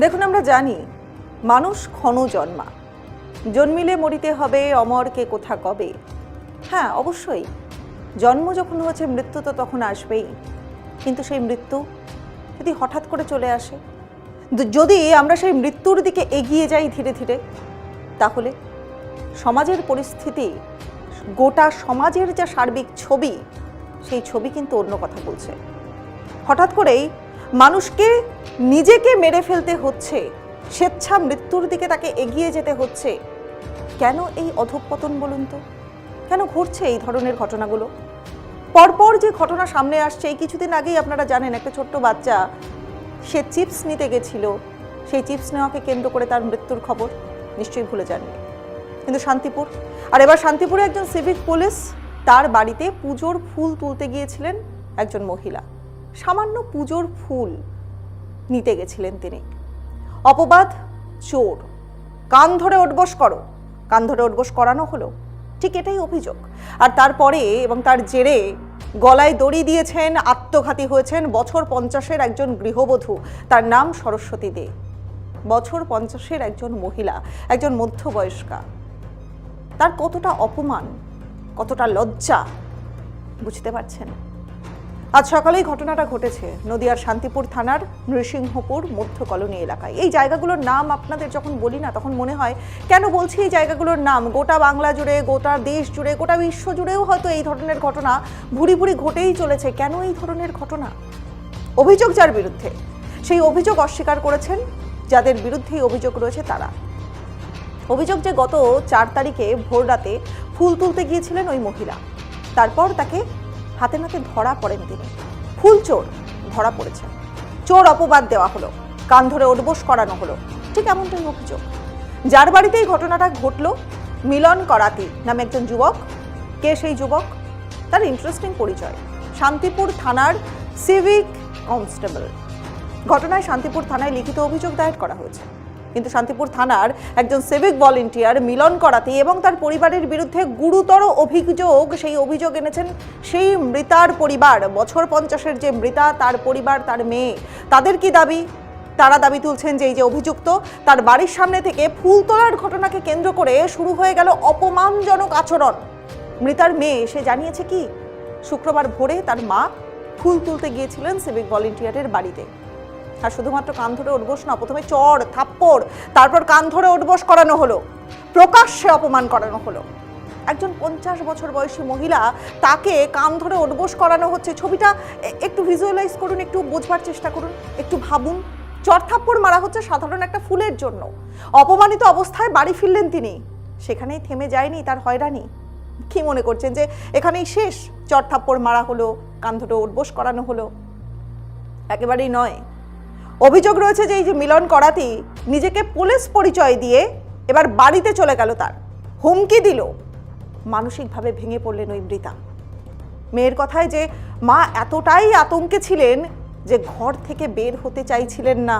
দেখুন, আমরা জানি মানুষ ক্ষণ জন্মা। জন্মিলে মরিতে হবে, অমর কে কোথা কবে? হ্যাঁ অবশ্যই। জন্ম যখন হয়েছে, মৃত্যু তো তখন আসবেই। কিন্তু সেই মৃত্যু যদি হঠাৎ করে চলে আসে যদি আমরা সেই মৃত্যুর দিকে এগিয়ে যাই ধীরে ধীরে, তাহলে সমাজের পরিস্থিতি, গোটা সমাজের যা সার্বিক ছবি, সেই ছবি কিন্তু অন্য কথা বলছে। হঠাৎ করেই মানুষকে নিজেকে মেরে ফেলতে হচ্ছে, স্বেচ্ছা মৃত্যুর দিকে তাকে এগিয়ে যেতে হচ্ছে। কেন এই অধঃপতন বলুন তো? কেন ঘটছে এই ধরনের ঘটনাগুলো? পরপর যে ঘটনা সামনে আসছে, এই কিছুদিন আগেই আপনারা জানেন, একটা ছোট্ট বাচ্চা, সে চিপস নিতে গেছিল। সেই চিপস নেওয়াকে কেন্দ্র করে তার মৃত্যুর খবর, নিশ্চয়ই ভুলে যাননি। কিন্তু শান্তিপুর, আর এবার শান্তিপুরে একজন সিভিক পুলিশ তার বাড়িতে পুজোর ফুল তুলতে গিয়েছিলেন একজন মহিলা। সামান্য পুজোর ফুল নিতে গেছিলেন তিনি। অপবাদ চোর। কান ধরে ওঠবস করো। কান ধরে ওঠবস করানো হলো। ঠিক এটাই অভিযোগ। আর তারপরে এবং তার জেরে গলায় দড়ি দিয়েছেন, আত্মঘাতী হয়েছেন বছর পঞ্চাশের একজন গৃহবধূ। তার নাম সরস্বতী দে। বছর পঞ্চাশের একজন মহিলা, একজন মধ্যবয়স্কা। তার কতটা অপমান, কতটা লজ্জা, বুঝতে পারছেন? আজ সকালেই ঘটনাটা ঘটেছে। নদিয়ার শান্তিপুর থানার নৃসিংহপুর মধ্য কলোনি এলাকায়। এই জায়গাগুলোর নাম আপনাদের যখন বলি না, তখন মনে হয়, কেন বলছি এই জায়গাগুলোর নাম? গোটা বাংলা জুড়ে, গোটা দেশ জুড়ে, গোটা বিশ্ব জুড়েও হয়তো এই ধরনের ঘটনা ভুরি ভুরি ঘটেই চলেছে। কেন এই ধরনের ঘটনা? অভিযোগ যার বিরুদ্ধে? সেই অভিযোগ অস্বীকার করেছেন, যাদের বিরুদ্ধে অভিযোগ রয়েছে তারা। অভিযোগ যে গত চার তারিখে ভোর রাতে ফুল তুলতে গিয়েছিলেন ওই মহিলা। তারপর তাকে হাতে নাতে ধরা পড়েন তিনি। ফুল চোর ধরা পড়েছে। চোর অপবাদ দেওয়া হলো। কান ধরে ওঠবোস করানো হলো। ঠিক এমনটাই অভিযোগ। যার বাড়িতে এই ঘটনাটা ঘটলো, মিলন করাতি নামে একজন যুবক। কে সেই যুবক? তার ইন্টারেস্টিং পরিচয়। শান্তিপুর থানার সিভিক কনস্টেবল ঘটনায় শান্তিপুর থানায় লিখিত অভিযোগ দায়ের করা হয়েছে। কিন্তু শান্তিপুর থানার একজন সিভিক ভলেন্টিয়ার মিলন করাতি এবং তার পরিবারের বিরুদ্ধে গুরুতর অভিযোগ, সেই অভিযোগ এনেছেন সেই মৃতার পরিবার, বছর পঞ্চাশের যে মৃতা, তার পরিবার, তার মেয়ে। তাদের কি দাবি? তারা দাবি তুলছেন যে এই যে অভিযুক্ত, তার বাড়ির সামনে থেকে ফুল তোলার ঘটনাকে কেন্দ্র করে শুরু হয়ে গেল অপমানজনক আচরণ। মৃতার মেয়ে, সে জানিয়েছে কি? শুক্রবার ভোরে তার মা ফুল তুলতে গিয়েছিলেন সিভিক ভলেন্টিয়ারের বাড়িতে। আর শুধুমাত্র কান ধরে উঠবোস না, প্রথমে চড়, থাপ্পড়, তারপর কান ধরে উঠবোস করানো হলো। প্রকাশ্যে অপমান করানো হলো। একজন পঞ্চাশ বছর বয়সী মহিলা তাকে কান ধরে উঠবোস করানো হচ্ছে। ছবিটা একটু ভিজুয়ালাইজ করুন, একটু বোঝবার চেষ্টা করুন, একটু ভাবুন। চড়থাপ্পড় মারা হচ্ছে সাধারণ একটা ফুলের জন্য। অপমানিত অবস্থায় বাড়ি ফিরলেন তিনি। সেখানেই থেমে যায়নি তার হয়রানি। কি মনে করছেন যে এখানেই শেষ? চড়থাপ্পড় মারা হলো, কান ধরে উঠবোস করানো হলো। একেবারেই নয়। অভিযোগ রয়েছে যে এই যে মিলন করাতি নিজেকে পুলিশ পরিচয় দিয়ে এবার বাড়িতে চলে গেল তার। হুমকি দিল। মানসিকভাবে ভেঙে পড়লেন ওই মৃতা। মেয়ের কথায় যে মা এতটাই আতঙ্কে ছিলেন যে ঘর থেকে বের হতে চাইছিলেন না।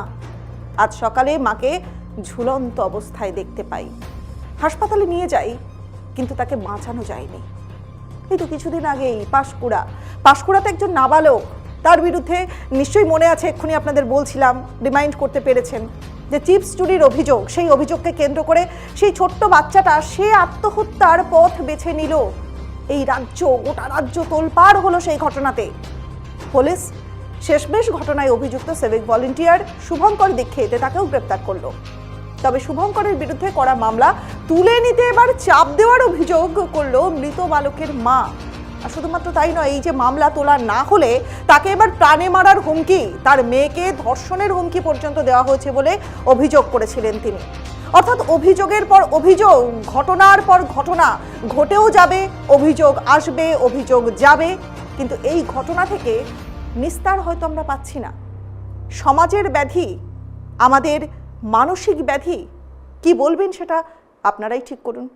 আজ সকালে মাকে ঝুলন্ত অবস্থায় দেখতে পাই। হাসপাতালে নিয়ে যাই, কিন্তু তাকে বাঁচানো যায়নি। এই তো কিছুদিন আগেই পাশকুড়া। পাঁশকুড়াতে একজন নাবালক তার বিরুদ্ধে নিশ্চয়ই মনে আছে, এক্ষুনি আপনাদের বলছিলাম রিমাইন্ড করতে পেরেছেন, যে চিপস চুরির অভিযোগ, সেই অভিযোগকে কেন্দ্র করে সেই ছোট্ট বাচ্চাটা, সে আত্মহত্যার পথ বেছে নিল। এই রাজ্য, গোটা রাজ্য তোলপাড় হলো সেই ঘটনাতে। পুলিশ শেষমেশ ঘটনায় অভিযুক্ত সিভিক ভলেন্টিয়ার শুভঙ্কর দীক্ষিত তাকেও গ্রেপ্তার করল। তবে শুভঙ্করের বিরুদ্ধে করা মামলা তুলে নিতে এবার চাপ দেওয়ার অভিযোগ করল মৃত বালকের মা। আর শুধুমাত্র তাই নয়, এই যে মামলা তোলা না হলে তাকে এবার প্রাণে মারার হুমকি, তার মেয়েকে ধর্ষণের হুমকি পর্যন্ত দেওয়া হয়েছে বলে অভিযোগ করেছিলেন তিনি। অর্থাৎ অভিযোগের পর অভিযোগ, ঘটনার পর ঘটনা, ঘটেও যাবে, অভিযোগ আসবে, অভিযোগ যাবে, কিন্তু এই ঘটনা থেকে নিস্তার হয়তো আমরা পাচ্ছি না। সমাজের ব্যাধি, আমাদের মানসিক ব্যাধি, কি বলবেন সেটা আপনারাই ঠিক করুন।